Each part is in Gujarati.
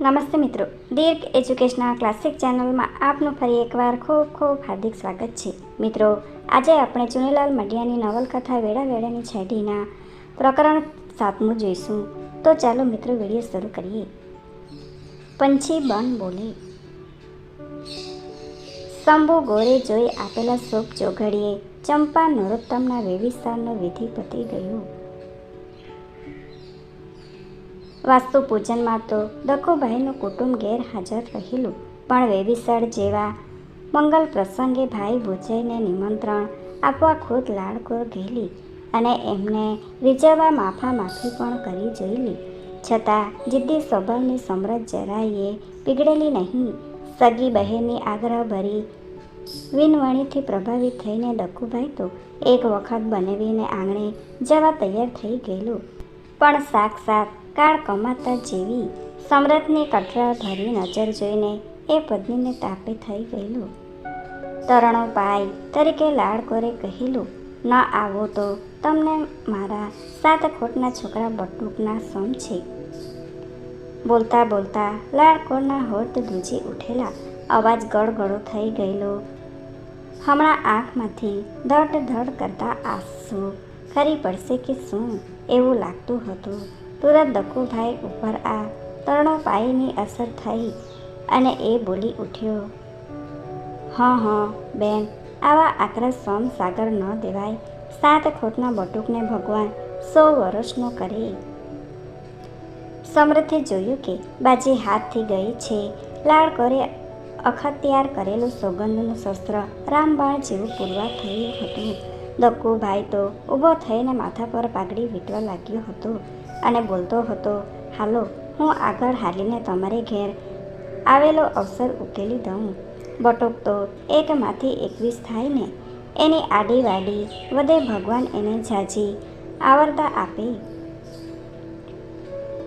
નમસ્તે મિત્રો. દીર્ઘ એજ્યુકેશનલ ક્લાસિક ચેનલમાં આપનું ફરી એકવાર ખૂબ ખૂબ હાર્દિક સ્વાગત છે. મિત્રો, આજે આપણે ચુનીલાલ મઢિયાની નવલકથા વેળા વેળાની છેડીના પ્રકરણ સાતમું જોઈશું. તો ચાલો મિત્રો, વીડિયો શરૂ કરીએ. પંછી બન બોલે, શંભુ ગોરે જોઈ આપેલા શોક ચોઘડીએ ચંપા નરોત્તમના વેવિસ્તારનો વિધિ પતી ગયો. વાસ્તુ પૂજનમાં તો દકુભાઈનું કુટુંબ ગેરહાજર રહેલું. પણ વેવિસળ જેવા મંગલ પ્રસંગે ભાઈ ભુજયને નિમંત્રણ આપવા ખુદ લાડકોર ગયેલી અને એમને રીઝવવા માફા માફી પણ કરી જોયેલી. છતાં જિદ્દી સ્વભાવની સમરજ જરાયે પીગળેલી નહીં. સગી બહેનની આગ્રહભરી વિનવણીથી પ્રભાવિત થઈને દકુભાઈ તો એક વખત બનાવીને આંગણે જવા તૈયાર થઈ ગયેલું. પણ સાક્ષાત કાળ કમાતા જેવી સમરથની કઠરા ભરી નજર જોઈને એ પત્નીને તાપે થઈ ગયેલું. તરણો પાય તરીકે લાડકોરે કહેલું, ન આવો તો તમને મારા સાત ખોટના છોકરા બટુકના સમ છે. બોલતા બોલતા લાડકોરના હોઠ ધ્રુજી ઉઠેલા. અવાજ ગળગળો થઈ ગયેલો. હમણાં આંખમાંથી ધડ ધડ કરતા આંસુ. ખરી પડશે કે શું? એવું લાગતું હતું. તુરંત દકુભાઈ ઉપર આ તરણો પાઈની અસર થઈ અને એ બોલી ઉઠ્યો, હં હં, બેન, આવા આકરા સોમ સાગર ન દેવાય. સાત ખોટના બટુકને ભગવાન સો વર્ષનો કરે. સમૃદ્ધે જોયું કે બાજી હાથથી ગઈ છે. લાળ કરે, અખત્યાર કરેલું સોગંદનું શસ્ત્ર રામબાણ જેવું પૂરવા થયું હતું. દક્કુભાઈ તો ઊભો થઈને માથા પર પાઘડી વીંટવા લાગ્યો હતો. અને બોલતો હતો, હાલો, હું આગળ હાલીને તમારે ઘેર આવેલો અવસર ઉકેલી દઉં. બટોક તો એકમાંથી એકવીસ થાય ને, એની આડી વાડી વધે ભગવાન એને ઝાઝી આવરતા આપે.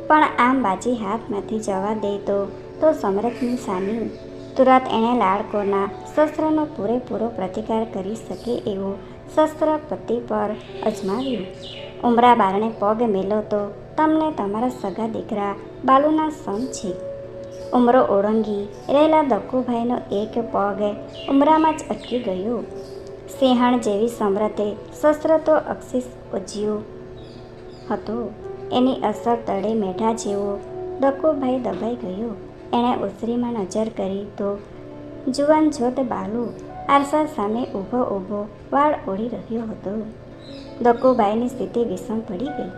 પણ આમ બાજી હાથમાંથી જવા દે તો તો સમરથની સામી તુરંત એણે લાડકોના શસ્ત્રનો પૂરેપૂરો પ્રતિકાર કરી શકે એવું શસ્ત્ર પતિ પર અજમાવ્યું. ઉમરા બારણે પગ મેલો તો તમને તમારા સગા દીકરા બાલુના સમ છે. ઉમરો ઓળંગી રહેલા દક્કુભાઈનો એક પગ ઉમરામાં જ અટકી ગયો. સિંહણ જેવી સમરતે શસ્ત્ર તો અક્ષિસ ઉજ્યું હતું. એની અસર તળે મેઢા જેવો દક્કુભાઈ દબાઈ ગયો. એણે ઉસરીમાં નજર કરી તો જુવાન જોત બાલુ આરસા સામે ઊભો ઊભો વાળ ઓળી રહ્યો હતો. દક્કુબાઈની સ્થિતિ વિષમ પડી ગઈ.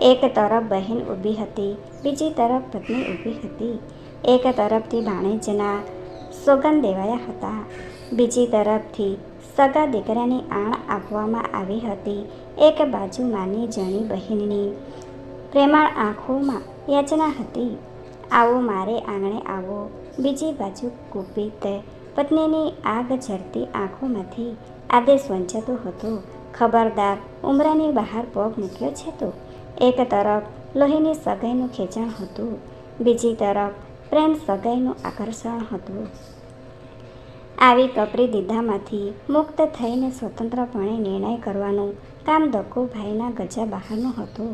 એક તરફ બહેન ઊભી હતી, બીજી તરફ પત્ની ઊભી હતી. એક તરફથી ભાણેજના સોગંદ દેવાયા હતા. બીજી તરફથી સગા દીકરાની આણ આપવામાં આવી હતી. એક બાજુ માની જણી બહેનની પ્રેમાળ આંખોમાં યાચના હતી. આવો, મારે આંગણે આવો. બીજી બાજુ કુપિત પત્નીની આગ ઝરતી આંખોમાંથી આદેશ વંચાતો હતો. ખબરદાર ઉમરાની બહાર પગ મૂક્યો છે તો. એક તરફ લોહીની સગાઈનું ખેંચાણ હતું, બીજી તરફ પ્રેમ સગાઈનું આકર્ષણ હતું. આવી કપરી દીધામાંથી મુક્ત થઈને સ્વતંત્રપણે નિર્ણય કરવાનું કામ દક્કુભાઈના ગજા બહારનું હતું.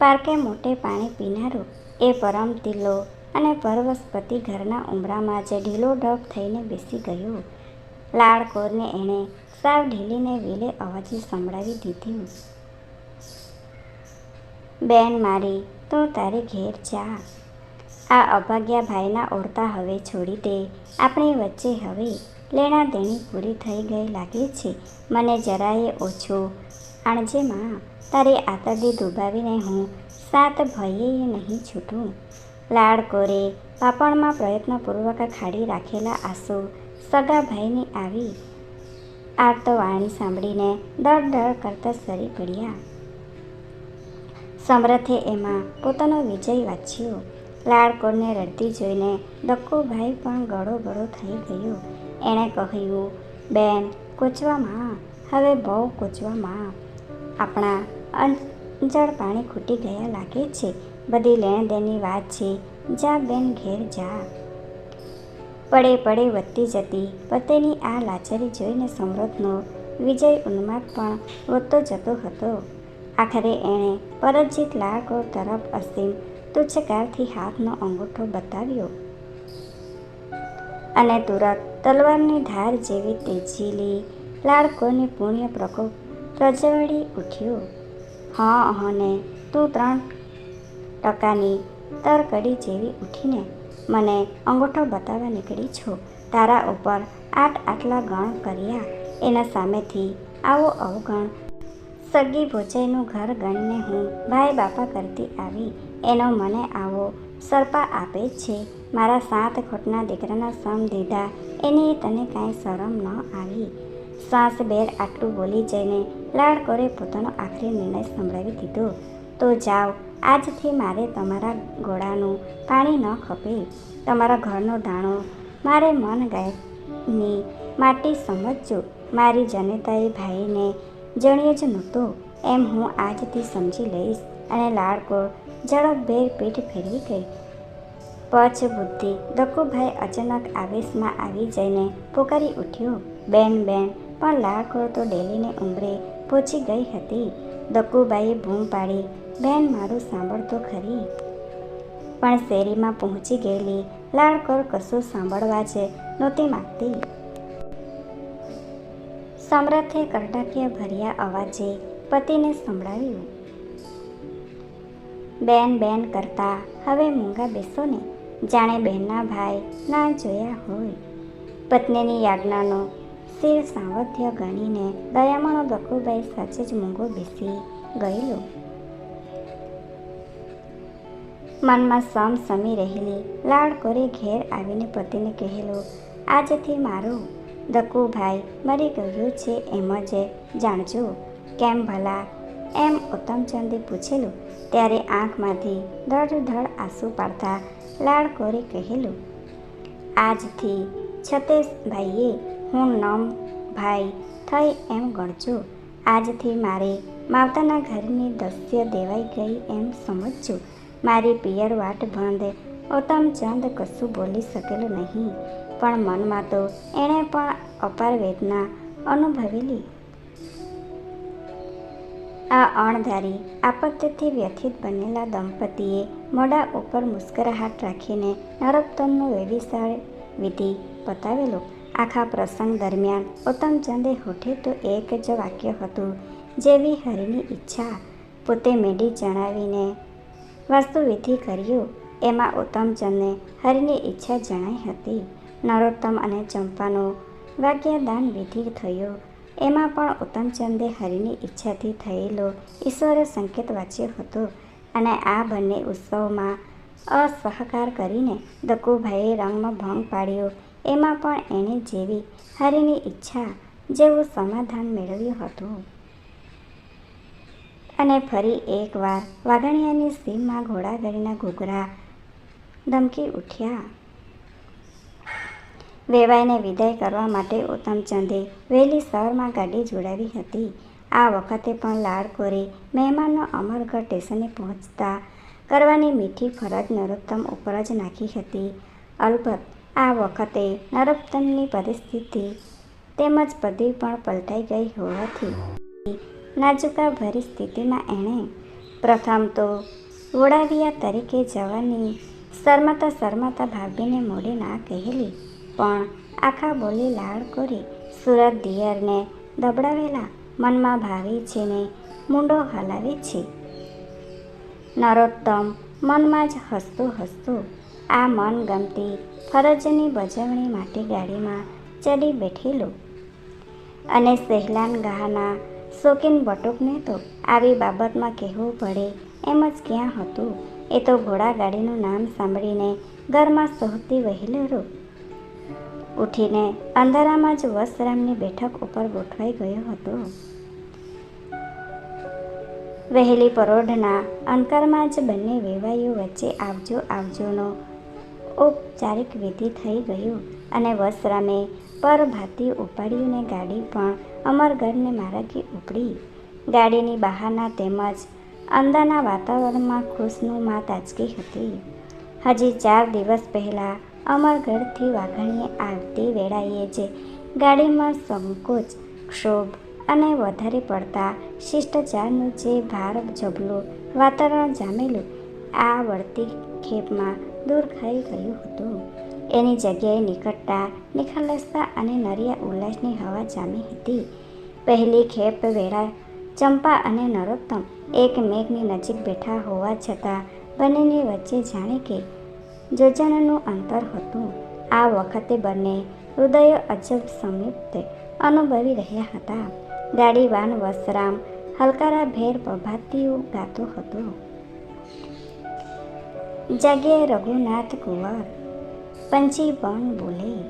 પાર્કે મોટે પાણી પીનારો એ પરમ તિલ્લો અને પરવસ્પતિ ઘરના ઉમરામાં જ ઢીલો ઢબ થઈને બેસી ગયો. લાડકોરને એણે સાવ ઢીલીને વેલે અવાજે સંભળાવી દીધી બેન મારી, તું તારે ઘેર જા. આ અભાગ્યા ભાઈના ઓરતા હવે છોડી દે. આપણી વચ્ચે હવે લેણા દેણી પૂરી થઈ ગઈ લાગે છે. મને જરાયે ઓછો. આણજેમાં તારે તારી આતરડી દુબાવીને હું સાત ભયે નહીં છૂટું. લાડ કોરે, પાપણમાં પ્રયત્નપૂર્વક ખાડી રાખેલા આંસુ સગા ભાઈની આવી આર્તવાણી સાંભળીને દળ દળ કરતા સરી પડ્યા. સમરથે એમાં પોતાનો વિજય વાંચ્યો. લાડકોરને રડતી જોઈને દક્કુભાઈ પણ ગળો ગળો થઈ ગયો. એણે કહ્યું, બેન કોચવામાં હવે બહુ કોચવામાં આપણા અંજળ પાણી ખૂટી ગયા લાગે છે. બધી લેણદેણની વાત છે. જા બેન ઘેર જા. પડે પડે વધતી જતી. પતિની આ લાચારી જોઈને સમૃદ્ધનો વિજય ઉન્માદ પણ વધતો જતો હતો. આખરે એણે પરજીત લાળકો તરફ અસીમ તુચ્છકારથી હાથનો અંગૂઠો બતાવ્યો. અને તુરત તલવારની ધાર જેવી તેજીલી લાડકોની પુણ્ય પ્રકોપ પ્રજવળી ઉઠ્યો. હા અહને તું ત્રણ ટકાની તરકડી જેવી ઉઠીને મને અંગૂઠો બતાવવા નીકળી છું. તારા ઉપર આટ આટલા ગણ કર્યા. એના સામેથી આવો અવગણ. સગી ભોજાઈનું ઘર ગણીને હું ભાઈ બાપા કરતી આવી. એનો મને આવો સરપા આપે છે. મારા સાત ખોટના દીકરાના સમ દીધા. એની તને કાંઈ શરમ ન આવી. શ્વાસ બેર આટલું બોલી જઈને લાડકોરે પોતાનો આખરી નિર્ણય સંભળાવી દીધો. તો જાઓ આજથી મારે તમારા ગોળાનું પાણી ન ખપે. તમારા ઘરનો દાણો મારે મન ગાયની માટી સમજજો. મારી જનતાએ ભાઈને જણીએ જ નહોતો. એમ હું આજથી સમજી લઈશ અને લાડકો ઝડપભેર પીઠ ફેરવી ગઈ પછ બુદ્ધિ દક્કુભાઈ અચાનક આવેશમાં આવી જઈને પોકારી ઉઠ્યો. બેન બેન, પણ લાડકો તો ડેલીને ઉંમરે પહોંચી ગઈ હતી. દક્કુબાઈએ બૂમ પાડી બેન મારું સાંભળતો ખરી. પણ શેરીમાં પહોંચી ગયેલી લાડકર કશું સાંભળવા છે નહોતી માગતી. સમ્રથે કરડાકીય ભર્યા અવાજે પતિને સંભળાવ્યું. બેન બેન કરતા હવે મૂંગા બેસો ને જાણે બહેનના ભાઈ ના જોયા હોય. પત્નીની યાજ્ઞાનો શિર સાવધ્ય ગણીને દયામણો બકુભાઈ સાચે જ મૂંગો બેસી ગયેલો. મનમાં સમ સમી રહેલી. લાડકોરે ઘેર આવીને પતિને કહેલું, આજથી મારું? દકુભાઈ મરી ગયું છે એમ જ જાણજો, કેમ ભલા? એમ ઉત્તમચંદે પૂછેલું. ત્યારે આંખમાંથી ધડ આંસુ પાડતા લાડકોરે કહેલું, આજથી છતેશભાઈએ હું નમ ભાઈ થઈ એમ ગણજો. આજથી મારે માવતાના ઘરની દસ્ય દેવાઈ ગઈ એમ સમજજો. મારી પિયર વાટ ભંદે. ઉત્તમચંદ કશું બોલી શકેલું નહીં. પણ મનમાં તો એણે પણ અપાર વેદના અનુભવેલી. આ અણધારી આપત્તિથી વ્યથિત બનેલા દંપતીએ મોઢા ઉપર મુસ્કરાહટ રાખીને નરોત્તમનો વ્યવિશાળ વિધિ પતાવેલો. આખા પ્રસંગ દરમિયાન ઉત્તમચંદે હોઠે તો એક જ વાક્ય હતું, જેવી હરિની ઈચ્છા, પોતે મેડી જણાવીને વાસ્તુવિધિ કર્યું. એમાં ઉત્તમચંદને હરિની ઈચ્છા જણાઈ હતી. નરોત્તમ અને ચંપાનો વાગ્યદાન વિધિ થયો. એમાં પણ ઉત્તમચંદે હરિની ઈચ્છાથી થયેલો ઈશ્વરે સંકેત વાંચ્યો હતો અને આ બંને ઉત્સવમાં અસહકાર કરીને દકુભાઈએ રંગમાં ભંગ પાડ્યો. એમાં પણ એણે જેવી હરિની ઈચ્છા જેવું સમાધાન મેળવ્યું હતું. અને ફરી એકવાર વાઘણિયાની સીમમાં ઘોડાગાડીના ઘૂઘરા ધમકી ઉઠ્યા. વેવાઈને વિદાય કરવા માટે ઉત્તમચંદે વહેલી સવારમાં ગાડી જોડાવી હતી. આ વખતે પણ લાડકોરે મહેમાનનો અમરગઢ સ્ટેશને પહોંચતા કરવાની મીઠી ફરજ નરોત્તમ ઉપર જ નાખી હતી. અલબત્ત, આ વખતે નરોત્તમની પરિસ્થિતિ તેમજ પદવી પણ પલટાઈ ગઈ હોવાથી નાજુકા ભરી સ્થિતિમાં એણે પ્રથમ તો વોડાવિયા તરીકે જવાની શરમાતા શરમાતા ભાભીને મોડી ના કહેલી, પણ આખા બોલી લાળ કરી સુરત દિયરને દબડાવેલા મનમાં ભાવી છે ને મૂંડો હલાવે છે. નરોત્તમ મનમાં જ હસતું હસતું આ મન ગમતી ફરજની બજવણી માટે ગાડીમાં ચડી બેઠેલું અને સહેલાન ગહાના શોકીન બટુકને તો આવી બાબતમાં કહેવું પડે એમ જ ક્યાં હતું? એ તો ઘોડાગાડીનું નામ સાંભળીને ઘરમાં સૌથી વહેલેરો ઉઠીને અંધારામાં જ વસરામની બેઠક ઉપર ગોઠવાઈ ગયો હતો. વહેલી પરોઢના અંકારમાં જ બંને વેવાઈઓ વચ્ચે આવજો આવજોનો ઔપચારિક વિધિ થઈ ગયું અને વસરામે પર ભાતી ઉપાડ્યું ને ગાડી પણ અમરગઢને માર્ગે ઉપડી. ગાડીની બહારના તેમજ અંદરના વાતાવરણમાં ખુશનુમા તાજગી હતી. હજી ચાર દિવસ પહેલાં અમરગઢથી વાઘણીએ આવતી વેળાએ જે ગાડીમાં સંકોચ, ક્ષોભ અને વધારે પડતા શિષ્ટાચારનું જે ભાર જબલું વાતાવરણ જામેલું, આ વળતી ખેપમાં દૂર થઈ ગયું હતું. એની જગ્યાએ નિકટતા નિખાલસતા અને નરિયા ઉલ્લાસની હવા જામી હતી. પહેલી ખેપ વેળા ચંપા અને નરોત્તમ એક મેઘની નજીક બેઠા હોવા છતાં બંનેની વચ્ચે જાણે કે જોજનનું અંતર હતું. આ વખતે બંને હૃદયો અજબ સંયુક્ત અનુભવી રહ્યા હતા. ગાડીવાન વસરામ હલકારા ભેર પ્રભાતીઓ ગાતો હતો. જગે રઘુનાથ કુંવર પંછી બન બોલે.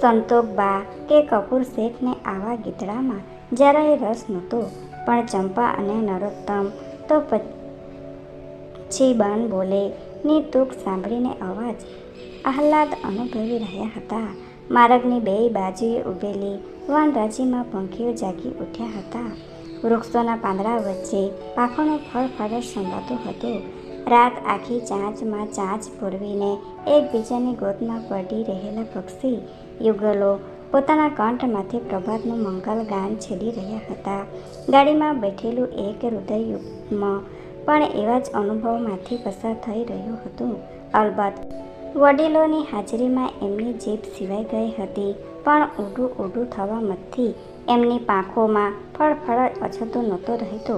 સંતોકબા કે કપૂર શેઠને આવા ગીતડામાં જરાય રસ નહોતો, પણ ચંપા અને નરોત્તમ તો પછી બન બોલે, ની તૂક સાંભળીને અવાજ. આહલાદ અનુભવી રહ્યા હતા. માર્ગની બે બાજુએ ઊભેલી વનરાજીમાં પંખીઓ જાગી ઉઠ્યા હતા. વૃક્ષોના પાંદડા વચ્ચે પાખોનું ફળ ફરજ સંભાતું હતો. રાત આખી ચાંચમાં ચાંચ પૂરવીને એકબીજાની ગોદમાં પડી રહેલા પક્ષી યુગલો પોતાના કંઠમાંથી પ્રભાતનું મંગલ ગાન છેડી રહ્યા હતા. ગાડીમાં બેઠેલું એક હૃદયયુગ્મ પણ એવા જ અનુભવમાંથી પસાર થઈ રહ્યું હતું. અલબત્ત, વડીલોની હાજરીમાં એમની જીભ સિવાય ગઈ હતી, પણ ઊંડું થવા મતથી એમની પાંખોમાં ફળફળ અછતો નહોતો રહેતો.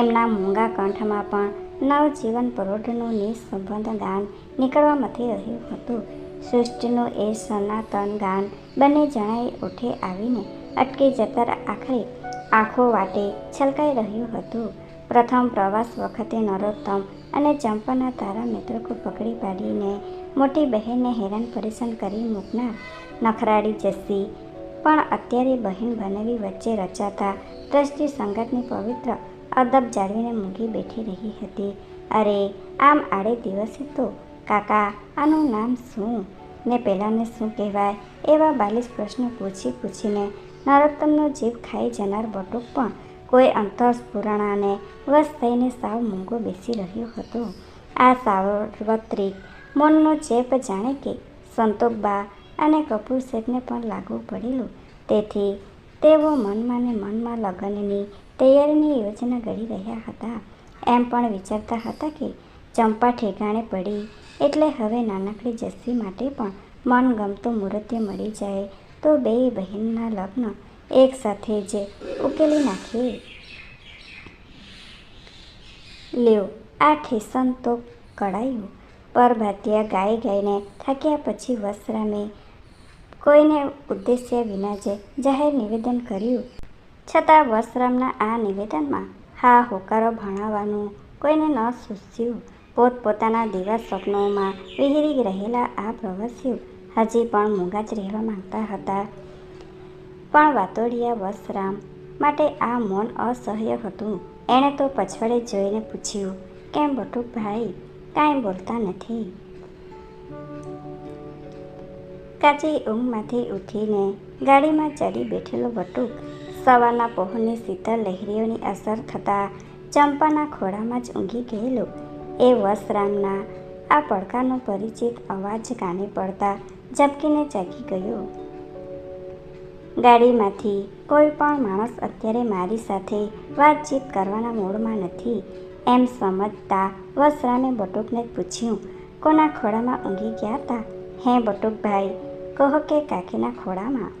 એમના મૂંગા કંઠમાં પણ નવજીવન પરોઢનું નિસંબંધ ગાન નીકળવા મથી રહ્યું હતું. સૃષ્ટિનું એ સનાતન ગાન બંને જણાએ ઉઠે આવીને અટકી જતા આખરે આંખો વાટે છલકાઈ રહ્યું હતું. પ્રથમ પ્રવાસ વખતે નરોત્તમ અને ચંપાના તારા મિત્રકો પકડી પાડીને મોટી બહેનને હેરાન પરેશાન કરી મૂકનાર નખરાળી જસ્સી પણ અત્યારે બહેન બનેવી વચ્ચે રચાતા દ્રષ્ટિ સંગતની પવિત્ર અદબ જાળવીને મૂકી બેઠી રહી હતી. અરે, આમ આડે દિવસે તો? કાકા, આનું નામ શું? ને પહેલાંને શું કહેવાય? એવા બાલીસ પ્રશ્નો પૂછી પૂછીને નરોત્તમનો જીભ ખાઈ જનાર બટુક પણ કોઈ અંતઃસ્ફુરણાને વશ થઈને સાવ મૂંગો બેસી રહ્યો હતો. આ સાર્વત્રિક મનનો ચેપ જાણે કે સંતોકબા અને કપૂર શેઠને પણ લાગુ પડેલું. તેથી તેઓ મનમાં ને મનમાં લગ્નની તૈયારીની યોજના ઘડી રહ્યા હતા. એમ પણ વિચારતા હતા કે ચંપા ઠેકાણે પડી. એટલે હવે નાનકડી જસ્સી માટે પણ મનગમતું મુહૂર્તે મળી જાય. તો બે બહેનના લગ્ન એક સાથે જ ઉકેલી નાખીએ. લ્યો, આ ઠેસન તો કડાયું પરભાતિયા ગાઈ ગાઈને થાક્યા પછી વસરામે કોઈને ઉદ્દેશ્ય વિના જ જાહેર નિવેદન કર્યું. છતાં વસરામના આ નિવેદનમાં હા હોકારો ભણાવવાનું કોઈને ન સૂચ્યું પોતપોતાના દિવસ સ્વપ્નોમાં વિહરી રહેલા આ પ્રવાસીઓ હજી પણ મૂંગા જ રહેવા માંગતા હતા. પણ વાતોડિયા વસરામ માટે આ મૌન અસહ્ય હતું. એણે તો પછવાડે જોઈને પૂછ્યું, કેમ બટુકભાઈ, કાંઈ બોલતા નથી? કાચી ઊંઘમાંથી ઉઠીને ગાડીમાં ચડી બેઠેલો બટુક સવારના પહોરની શીતળ લહેરીઓની અસર થતાં ચંપાના ખોળામાં જ ઊંઘી ગયેલો. એ વસરામના આ પડકારનો પરિચિત અવાજ કાને પડતા ઝબકીને જાગી ગયો. ગાડીમાંથી કોઈ પણ માણસ અત્યારે મારી સાથે વાતચીત કરવાના મૂડમાં નથી. એમ સમજતા વસરામે બટુકને પૂછ્યું, કોના ખોળામાં ઊંઘી ગયા હતા હે બટુકભાઈ, કહો કે કાકીના ખોળામાં.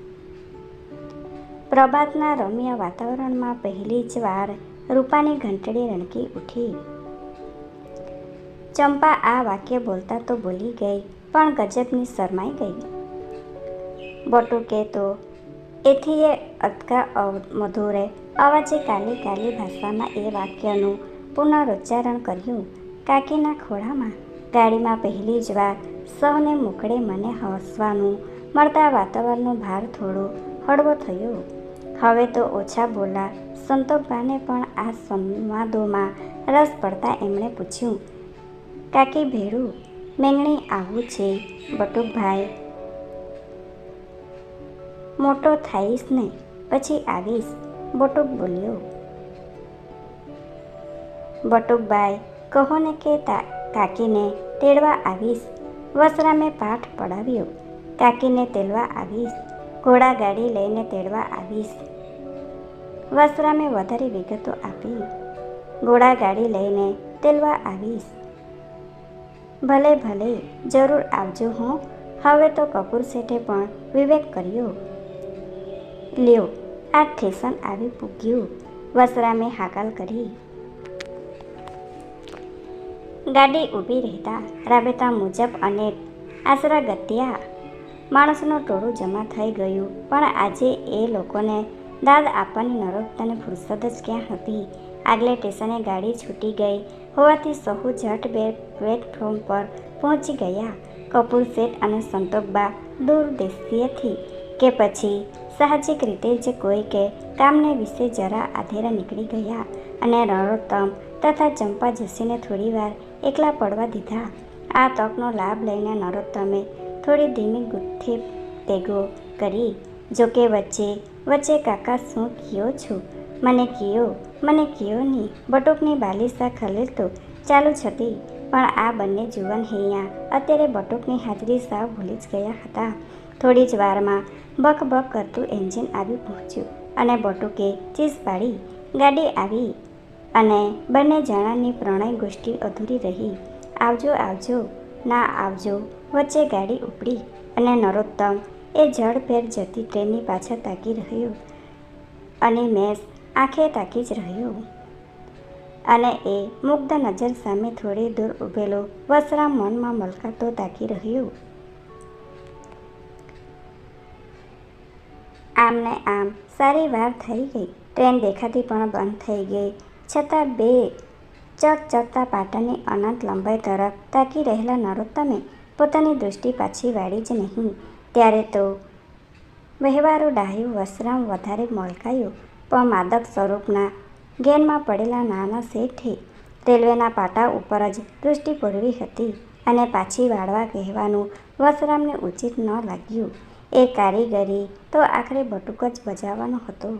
પ્રભાતના રમ્ય વાતાવરણમાં પહેલી જ વાર રૂપાની ઘંટડી રણકી ઉઠી. ચંપા, આ વાક્ય બોલતા તો બોલી ગઈ, પણ ગજબની શરમાઈ ગઈ. બટુકે તો? એથી એ અટકા મધુરે અવાજે કાલી કાલી ભાષામાં એ વાક્યનું પુનરુચ્ચારણ કર્યું. કાકીના ખોળામાં ગાડીમાં પહેલી જ વાર સૌને મોકળે મને હસવાનું, મળતા વાતાવરણનો ભાર થોડો હળવો થયો. હવે તો ઓછા બોલા સંતોકભાને પણ આ સંવાદોમાં રસ પડતા એમણે પૂછ્યું, કાકી ભેડું મેંગણી આવું છે? બટુકભાઈ. મોટો થઈશ ને, પછી આવીશ. બટુક બોલ્યો. બટુકભાઈ, કહો ને કે કાકીને તેડવા આવીશ. વસરામે પાઠ પડાવ્યો કાકીને તેડવા આવીશ. ઘોડા ગાડી લઈને તેડવા આવીશ. વસરામે વધારે વિગતો આપી ઘોડાગાડી લઈને તેલવા આવીશ. ભલે ભલે, જરૂર આવજો હું. હવે તો કપૂર શેઠે પણ વિવેક કર્યો. લ્યો, આ ઠેસન આવી પૂગ્યું. વસરામે હાકલ કરી. ગાડી ઊભી રહેતા રાબેતા મુજબ અનેક આશરા ગત્યા માણસનું ટોળું જમા થઈ ગયું. પણ આજે એ લોકોને દાદ આપવાની નરોગતાને ફુરસદ જ ક્યાં હતી? આગલે સ્ટેશને ગાડી છૂટી ગઈ. હોવાથી સહુ ઝટ બે પ્લેટફોર્મ પર પહોંચી ગયા. કપૂર શેઠ અને સંતોકબા દૂર દેશીએથી કે પછી સાહજિક રીતે જ કોઈ કે કામને વિશે જરા આધેરા નીકળી ગયા અને નરોત્તમ તથા ચંપા જસીને થોડીવાર એકલા પડવા દીધા. આ તકનો લાભ લઈને નરોત્તમે થોડી ધીમી ગુથ્થી તેગો કરી જોકે વચ્ચે વચ્ચે કાકા શું કયો છું? મને કયો મને કયો નહીં. બટુકની બાલિશા ખલેલ તો ચાલુ જ પણ આ બંને જુવાન હૈયા. અત્યારે બટુકની હાજરી સાવ ભૂલી જ ગયા હતા. થોડી જ વારમાં બક બક કરતું એન્જિન આવી પહોંચ્યું અને બટુકે ચીસ પાડી, ગાડી આવી. અને બંને જણાની પ્રણય ગોષ્ઠી અધૂરી રહી. આવજો આવજો. ના આવજો. વચ્ચે ગાડી ઉપડી અને નરોત્તમ એ જળભેર જતી ટ્રેનની પાછળ તાકી રહ્યો અને મેસ આંખે તાકી જ રહ્યો. અને એ મુગ્ધ નજર સામે થોડી દૂર ઊભેલો વસરા મનમાં મલકાતો તાકી રહ્યો. આમને આમ સારી વાર થઈ ગઈ. ટ્રેન દેખાતી પણ બંધ થઈ ગઈ. છતાં બે ચકચકતા પાટણની અનંત લંબાઈ તરફ તાકી રહેલા નરોત્તમે પોતાની દૃષ્ટિ પાછી વાળી જ નહીં. ત્યારે તો વહેવારો ડાહ્યું, વસરામ વધારે મોળકાયું પણ માદક સ્વરૂપના ગેનમાં પડેલા નાના શેઠે રેલવેના પાટા ઉપર જ દૃષ્ટિ પૂરવી હતી અને પાછી વાળવા કહેવાનું વસરામને ઉચિત ન લાગ્યું. એ કારીગરી તો આખરે બટુક જ બજાવવાનો હતો.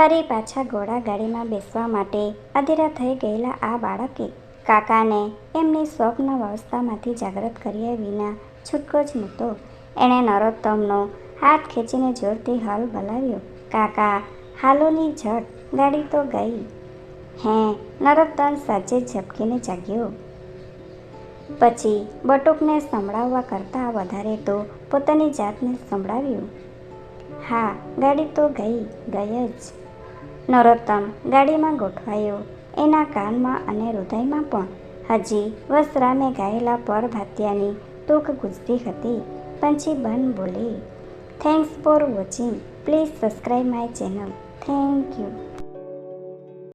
ફરી પાછા ઘોડા ગાડીમાં બેસવા માટે અધીરા થઈ ગયેલા આ બાળકે કાકાને એમની સ્વપ્ન અવસ્થામાંથી જાગૃત કર્યા વિના છૂટકો જ નહોતો એણે નરોત્તમનો હાથ ખેંચીને જોરથી હાલ બોલાવ્યો, કાકા હાલોની ઝટ ગાડી તો ગઈ. હે, નરોત્તમ સાચે ઝપકીને જાગ્યો. પછી બટુકને સંભળાવવા કરતાં વધારે તો પોતાની જાતને સંભળાવ્યું. હા, ગાડી તો ગઈ ગઈ જ. નરોત્તમ ગાડીમાં ગોઠવાયો. એના કાનમાં અને હૃદયમાં પણ. હજી વસરામે ગાયેલા પર ભાત્યાની તૂક ગુજતી હતી. પંછી બન બોલી thanks for watching please subscribe my channel thank you